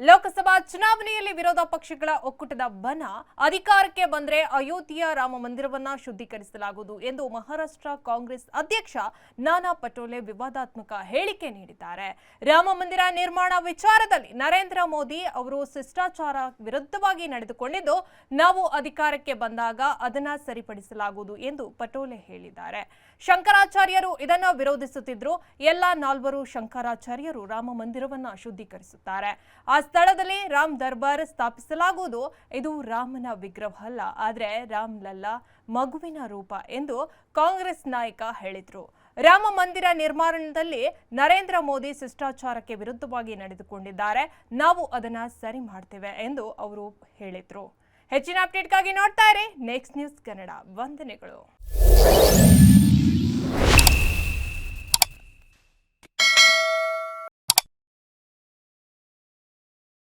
ಲೋಕಸಭಾ ಚುನಾವಣೆಯಲ್ಲಿ ವಿರೋಧ ಪಕ್ಷಗಳ ಒಕ್ಕೂಟದ ಬನ ಅಧಿಕಾರಕ್ಕೆ ಬಂದ್ರೆ ಅಯೋಧ್ಯೆಯ ರಾಮ ಮಂದಿರವನ್ನ ಶುದ್ಧೀಕರಿಸಲಾಗುವುದು ಎಂದು ಮಹಾರಾಷ್ಟ್ರ ಕಾಂಗ್ರೆಸ್ ಅಧ್ಯಕ್ಷ ನಾನಾ ಪಟೋಲೆ ವಿವಾದಾತ್ಮಕ ಹೇಳಿಕೆ ನೀಡಿದ್ದಾರೆ. ರಾಮ ಮಂದಿರ ನಿರ್ಮಾಣ ವಿಚಾರದಲ್ಲಿ ನರೇಂದ್ರ ಮೋದಿ ಅವರು ಶಿಷ್ಟಾಚಾರ ವಿರುದ್ಧವಾಗಿ ನಡೆದುಕೊಂಡಿದ್ದು, ನಾವು ಅಧಿಕಾರಕ್ಕೆ ಬಂದಾಗ ಅದನ್ನ ಸರಿಪಡಿಸಲಾಗುವುದು ಎಂದು ಪಟೋಲೆ ಹೇಳಿದ್ದಾರೆ. ಶಂಕರಾಚಾರ್ಯರು ಇದನ್ನ ವಿರೋಧಿಸುತ್ತಿದ್ರು. ಎಲ್ಲ ನಾಲ್ವರು ಶಂಕರಾಚಾರ್ಯರು ರಾಮ ಮಂದಿರವನ್ನ ಶುದ್ಧೀಕರಿಸುತ್ತಾರೆ. ಆ ಸ್ಥಳದಲ್ಲಿ ರಾಮ್ ದರ್ಬಾರ್ ಸ್ಥಾಪಿಸಲಾಗುವುದು. ಇದು ರಾಮನ ವಿಗ್ರಹ ಅಲ್ಲ, ಆದರೆ ರಾಮ್ ಲಲ್ಲಾ ಮಗುವಿನ ರೂಪ ಎಂದು ಕಾಂಗ್ರೆಸ್ ನಾಯಕ ಹೇಳಿದ್ರು. ರಾಮ ಮಂದಿರ ನಿರ್ಮಾಣದಲ್ಲಿ ನರೇಂದ್ರ ಮೋದಿ ಶಿಷ್ಟಾಚಾರಕ್ಕೆ ವಿರುದ್ಧವಾಗಿ ನಡೆದುಕೊಂಡಿದ್ದಾರೆ. ನಾವು ಅದನ್ನ ಸರಿ ಮಾಡ್ತೇವೆ ಎಂದು ಅವರು ಹೇಳಿದ್ರು. ಹೆಚ್ಚಿನ ಅಪ್ಡೇಟ್ಗಾಗಿ ನೋಡ್ತಾ ಇರಿ. ನೆಕ್ಸ್ಟ್ ನ್ಯೂಸ್ ಕನ್ನಡ ವಂದನೆಗಳು.